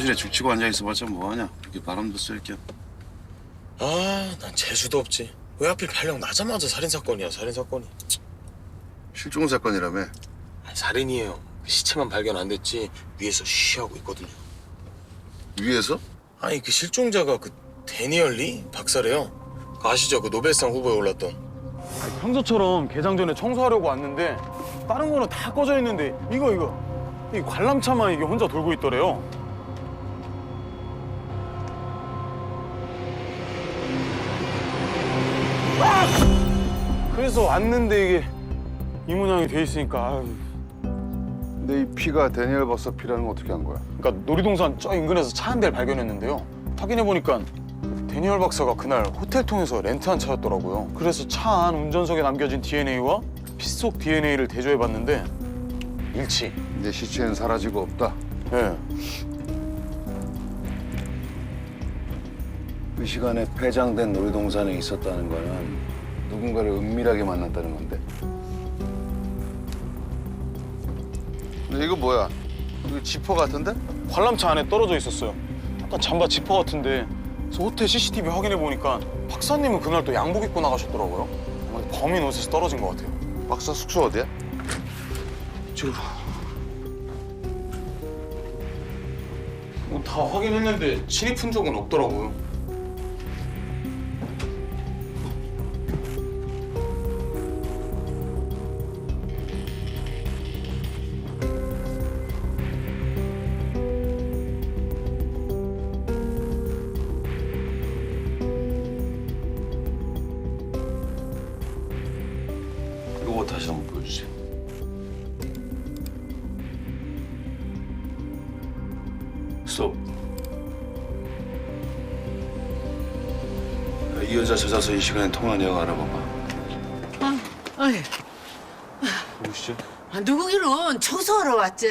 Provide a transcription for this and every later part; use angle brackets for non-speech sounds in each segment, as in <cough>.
사무실에 죽치고 앉아 있어봤자 뭐하냐? 이렇게 바람도 쐴 겸. 아, 난 재수도 없지. 왜 하필 발령 나자마자 살인 사건이야, 살인 사건이. 실종 사건이라며. 아니, 살인이에요. 그 시체만 발견 안 됐지 위에서 쉬하고 있거든요. 위에서? 아니 그 실종자가 그 데니얼 리 박사래요. 그 아시죠? 그 노벨상 후보에 올랐던. 평소처럼 개장 전에 청소하려고 왔는데 다른 거는 다 꺼져 있는데 이거 이거 이 관람차만 이게 혼자 돌고 있더래요. 그래서 왔는데 이게 이 모양이 돼 있으니까 아유. 근데 이 피가 데니엘 버서 피라는 건 어떻게 한 거야? 그러니까 놀이동산 저 인근에서 차 한 대를 발견했는데요. 확인해 보니까 데니얼 박사가 그날 호텔 통해서 렌트한 차였더라고요. 그래서 차 안 운전석에 남겨진 DNA와 피 속 DNA를 대조해 봤는데 일치. 내 시체는 사라지고 없다. 예. 그 시간에 폐장된 놀이동산에 있었다는 거는 누군가를 은밀하게 만났다는 건데. 근데 이거 뭐야? 이거 지퍼 같은데? 관람차 안에 떨어져 있었어요. 약간 잠바 지퍼 같은데 그래서 호텔 CCTV 확인해 보니까 박사님은 그날 또 양복 입고 나가셨더라고요. 아마 범인 옷에서 떨어진 것 같아요. 박사 숙소 어디야? 저... 뭐다 확인했는데 침입 흔적은 없더라고요. 이 여자 찾아서 이 시간에 통화 내용 알아봐봐. 어이, 누구시죠? 아, 누구기는 청소하러 왔지.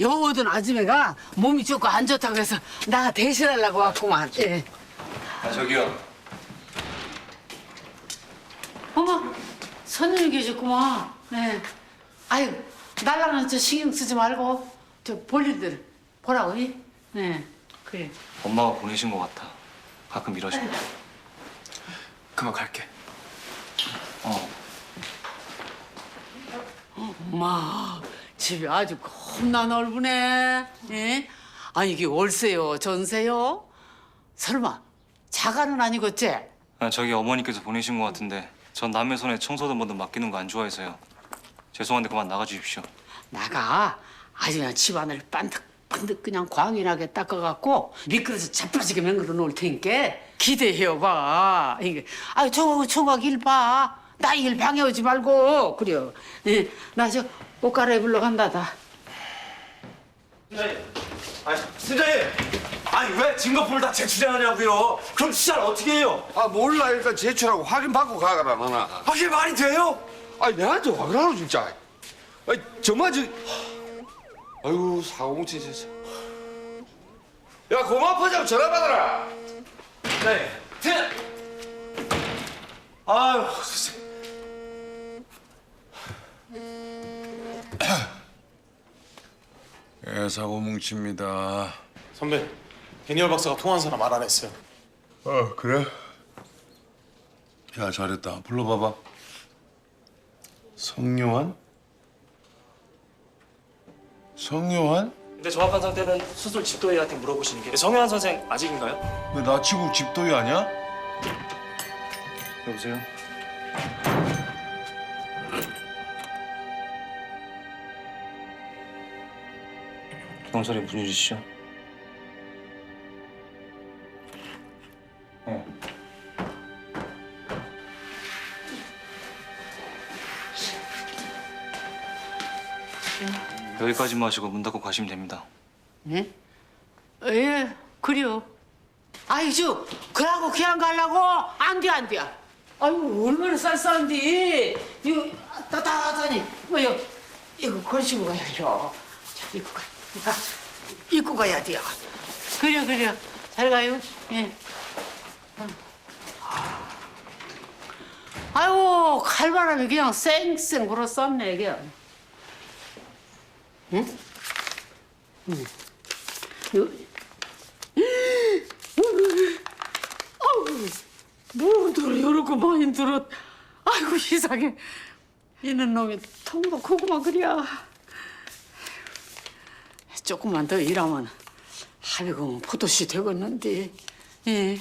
여오던 아줌매가 몸이 좋고 안 좋다고 해서 나 대신하려고 왔구만. 예. 아 저기요. 어머, 손님이 계셨구만. 네. 아유, 날라는 저 신경 쓰지 말고 저 볼일들 보라고. 이? 네, 그래. 엄마가 보내신 것 같아. 가끔 이러시고. 그만 갈게. 어. 엄마, 집이 아주 겁나 넓으네. 예? 아니 이게 월세요, 전세요? 설마 자가는 아니겠지? 아, 저기 어머니께서 보내신 것 같은데 전 남의 손에 청소도 뭐든 맡기는 거 안 좋아해서요. 죄송한데 그만 나가 주십시오. 나가 아주 그냥 집안을 반득 반득 그냥 광인하게 닦아갖고 미끄러져 자빠지게 맹글어 놓을 테니까 기대해요 봐. 이게 아유 총각 총각 일 봐. 나 일 방해하지 말고 그래요. 예, 나저 옷 갈아입으러 간다다. 아니, 팀장님! 아니, 왜 증거품을 다 제출하냐고요? 그럼 수사를 어떻게 해요? 아 몰라 일단 제출하고 확인 받고 가거라 너나 아, 이게 말이 돼요? 아니 내한테 확인하라 진짜 아니 정말 저 아유 사고뭉치 진짜 야 고마워하자고 전화 받아라 네. 팀! 아유, 진짜. 예, 사고 뭉칩니다. 선배, 데니얼 박사가 통화한 사람 말안 했어요. 어, 그래? 야, 잘했다. 불러봐봐. 성요한? 성요한? 근데 정확한 상태는 수술 집도의한테 물어보시는 게 정현 선생 아직인가요? 왜 나치고 집도이 아니야? 여보세요? 경찰이 무슨 일이시죠? 네. 여기까지만 하시고 문 닫고 가시면 됩니다. 예? 예, 그래요. 아이 저 그러고 그냥 가려고 안 돼 안 돼. 아유 얼마나 쌀쌀한데 이거 따뜻하니 뭐요 이거 걸치고 가야죠. 자 입고 가. 가. 입고 가야 돼요. 그래 그래 잘 가요. 예. 아유 칼바람이 그냥 쌩쌩 불어 쌌네 이게. 응? 응. 뭐들 이러고 많이 들어. 아이고 세상에. 이는 놈이 통도 크고만 그려. 조금만 더 일하면 합의금 포도시 되겠는데. 예.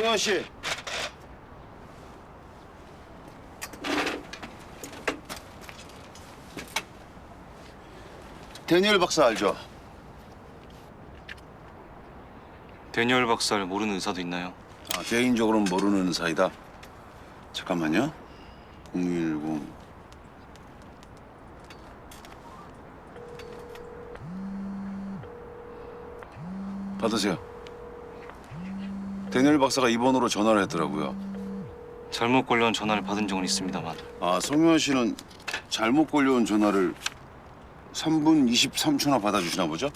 송현 씨. 데니엘 박사 알죠? 데니얼 박사를 모르는 의사도 있나요? 아, 개인적으로는 모르는 사이다. 잠깐만요. 010. 받으세요. 데니엘 박사가 이번으로 전화를 했더라고요. 잘못 걸려온 전화를 받은 적은 있습니다만 아, 송현 씨는 잘못 걸려온 전화를 3분 23초나 받아주시나 보죠?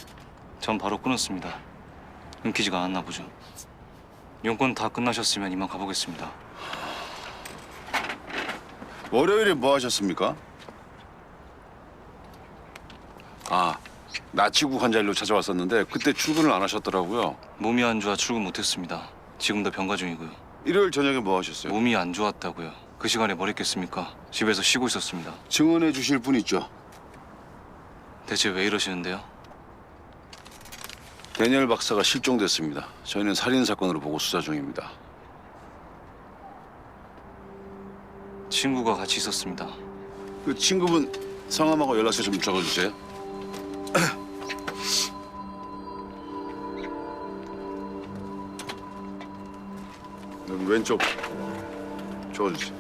전 바로 끊었습니다. 끊기지가 않았나 보죠. 용건 다 끝나셨으면 이만 가보겠습니다. 월요일에 뭐 하셨습니까? 아, 나치구 환자 일로 찾아왔었는데 그때 출근을 안 하셨더라고요. 몸이 안 좋아 출근 못했습니다. 지금도 병가 중이고요. 일요일 저녁에 뭐 하셨어요? 몸이 안 좋았다고요. 그 시간에 뭘 했겠습니까? 집에서 쉬고 있었습니다. 증언해 주실 분 있죠? 대체 왜 이러시는데요? 데니엘 박사가 실종됐습니다. 저희는 살인 사건으로 보고 수사 중입니다. 친구가 같이 있었습니다. 그 친구분 성함하고 연락처 좀 적어주세요. <clears throat> 왼쪽 적어주세요.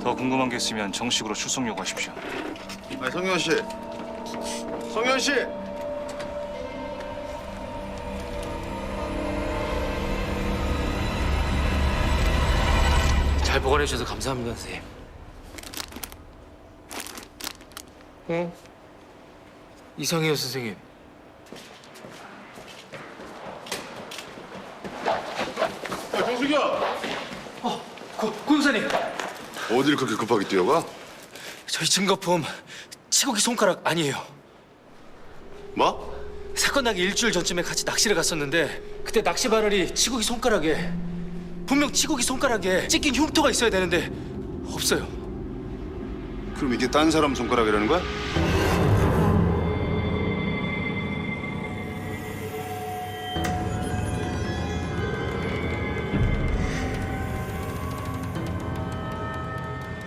더 궁금한 게 있으면 정식으로 출석 요구하십시오. 아, 성현 씨, 성현 씨. 잘 보관해 주셔서 감사합니다, 선생님. 어? 이상해요, 선생님. 야, 정수기야. 고, 고용사님, 어딜 그렇게 급하게 뛰어가? 저희 증거품 치고기 손가락 아니에요. 뭐? 사건 나기 일주일 전쯤에 같이 낚시를 갔었는데 그때 낚시 바늘이 치고기 손가락에 분명 치고기 손가락에 찢긴 흉터가 있어야 되는데 없어요. 그럼 이게 딴 사람 손가락이라는 거야?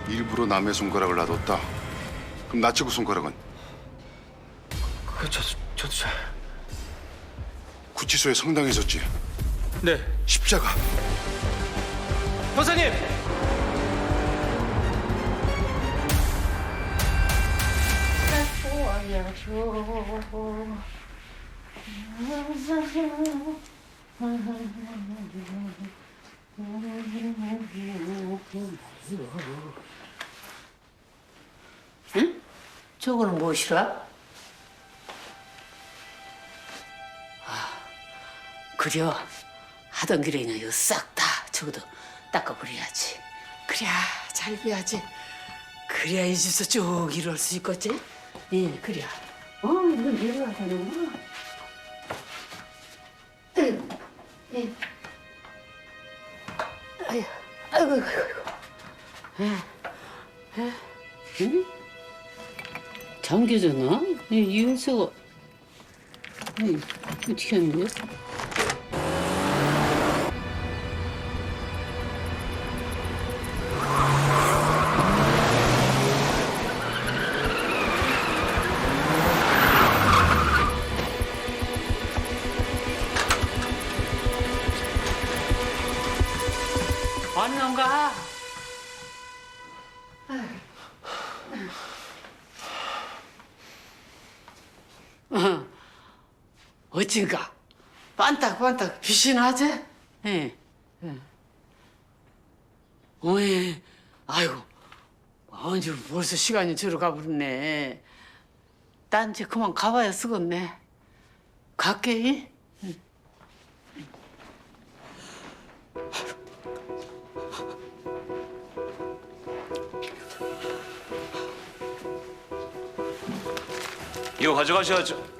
일부러 남의 손가락을 놔뒀다. 그럼 나치구 손가락은 그 저도 저도 잘. 구치소에 성당에 있었지. 네, 십자가. 형사님. 저거는 무엇이라? 아, 그려. 하던 길에 그냥 싹 다 저거도 닦아버려야지. 그래야 잘 돼야지. 그래야 이 집에서 쭉 일할 수 있겠지? 예, 그래야. 어, 이거 일어나 되는구나. 예. 아유, 아이고, 아이고, 아이고. 에, 에, 응? 잠겨졌나? 이, 이 열쇠가 이, 어떻게 하는데? 왔는가? 어찌가 반딱반딱 귀신하지? 예. 예. 어이, 아이고, 언제 벌써 시간이 저러 가버렸네. 딴 이제 그만 가봐야 쓰겠네. 갈게. 응. 이거 가져가셔야죠.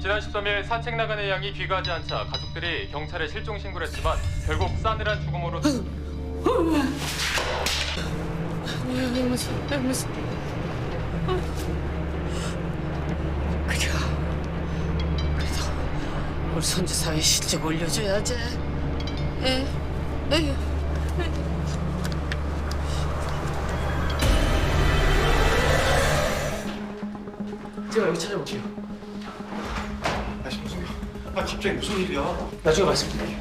지난 13일 산책 나가는 양이 귀가하지 않자 가족들이 경찰에 실종 신고를 했지만 결국 싸늘한 죽음으로 그래. 그래도 우리 손주 사회 실적 올려줘야지. 에, 에휴. 제가 여기 찾아볼게요. 아 갑자기 무슨 일이야? 나중에 말씀드릴게요.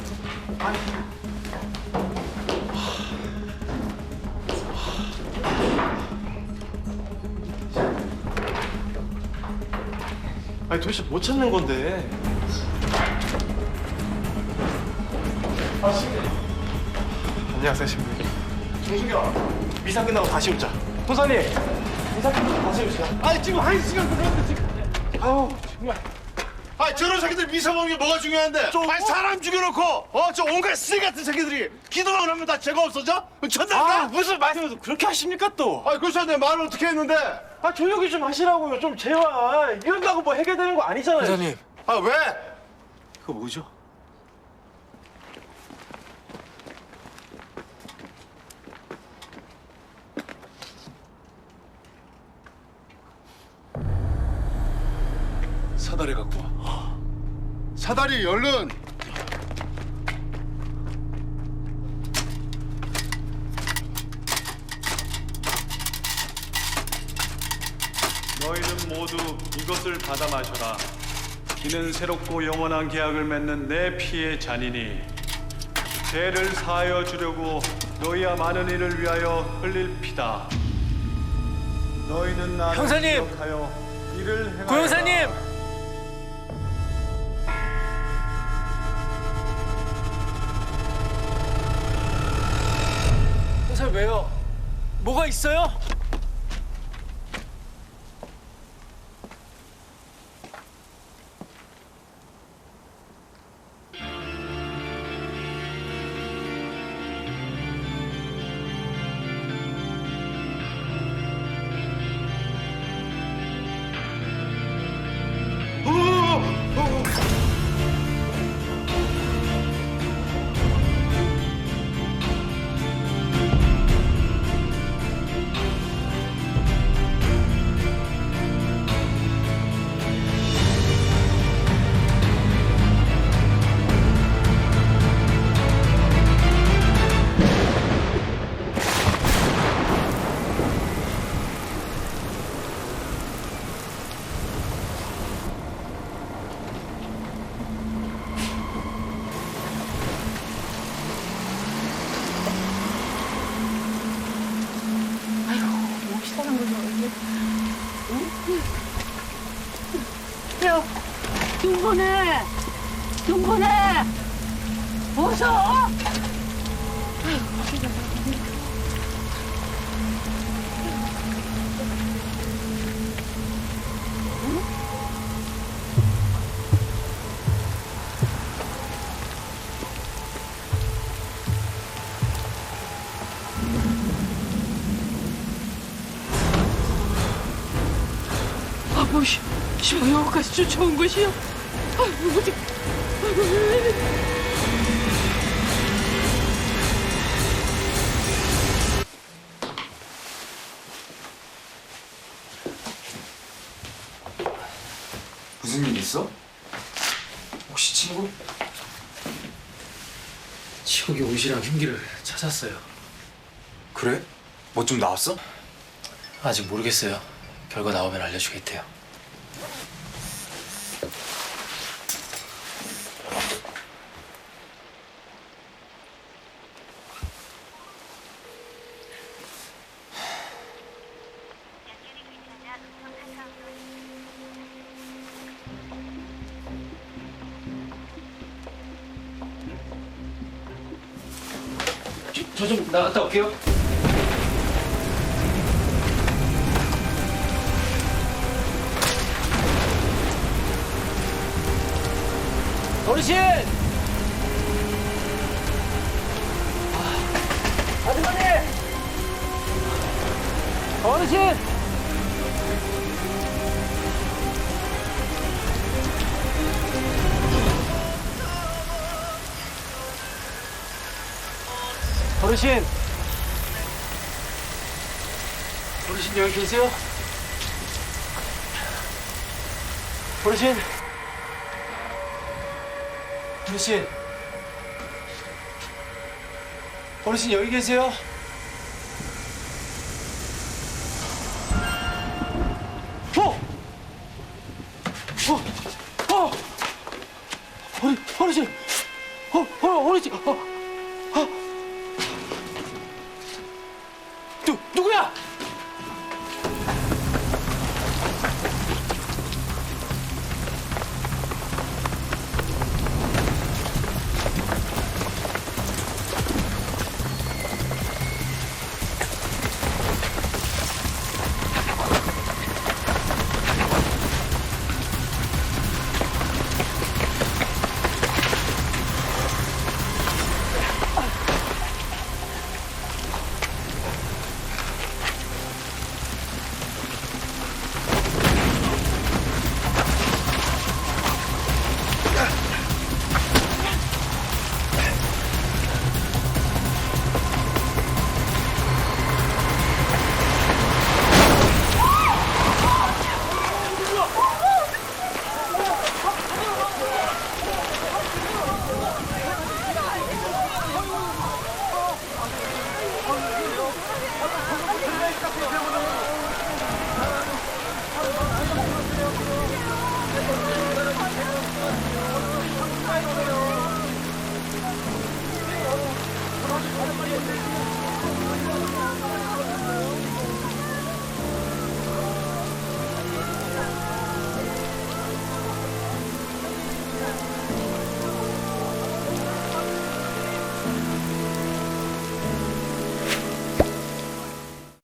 아니 도대체 못 찾는 건데. 아 신기. 안녕하세요 신부님. 정순경 미사 끝나고 다시 오자. 도사님 다시. 아니 지금 한 시간 걸렸는데 지금. 아우 정말. 아 저런 새끼들 미사 먹는 게 뭐가 중요한데? 아니 사람 죽여놓고 어저 온갖 쓰레기 같은 새끼들이 기도만 하면 다 죄가 없어져? 천당가? 아 무슨 말씀을 그렇게 하십니까 또? 아내 말을 어떻게 했는데? 아 조용히 좀 하시라고요 좀 제발 이런다고 뭐 해결되는 거 아니잖아요. 회장님, 아 왜? 그거 뭐죠? 사다리 갖고 와. 사다리 얼른. 너희는 모두 이것을 받아 마셔라. 이는 새롭고 영원한 계약을 맺는 내 피의 잔이니 죄를 사하여 주려고 너희와 많은 이를 위하여 흘릴 피다. 너희는 나를 형사님! 기억하여 이를 행하여 고영사님! 왜요? 뭐가 있어요? 둥근해! 둥근해! 어서! 아버지, 저 여기까지 쫓아온 것이요? 무슨 일 있어? 혹시 친구? 치국이 옷이랑 흉기를 찾았어요. 그래? 뭐 좀 나왔어? 아직 모르겠어요. 결과 나오면 알려주겠대요. 저좀 나갔다 올게요. 어르신! 아주머니! 어르 어르신! 어르신 여기 계세요? 어르신! 어르신. 어르신 여기 계세요?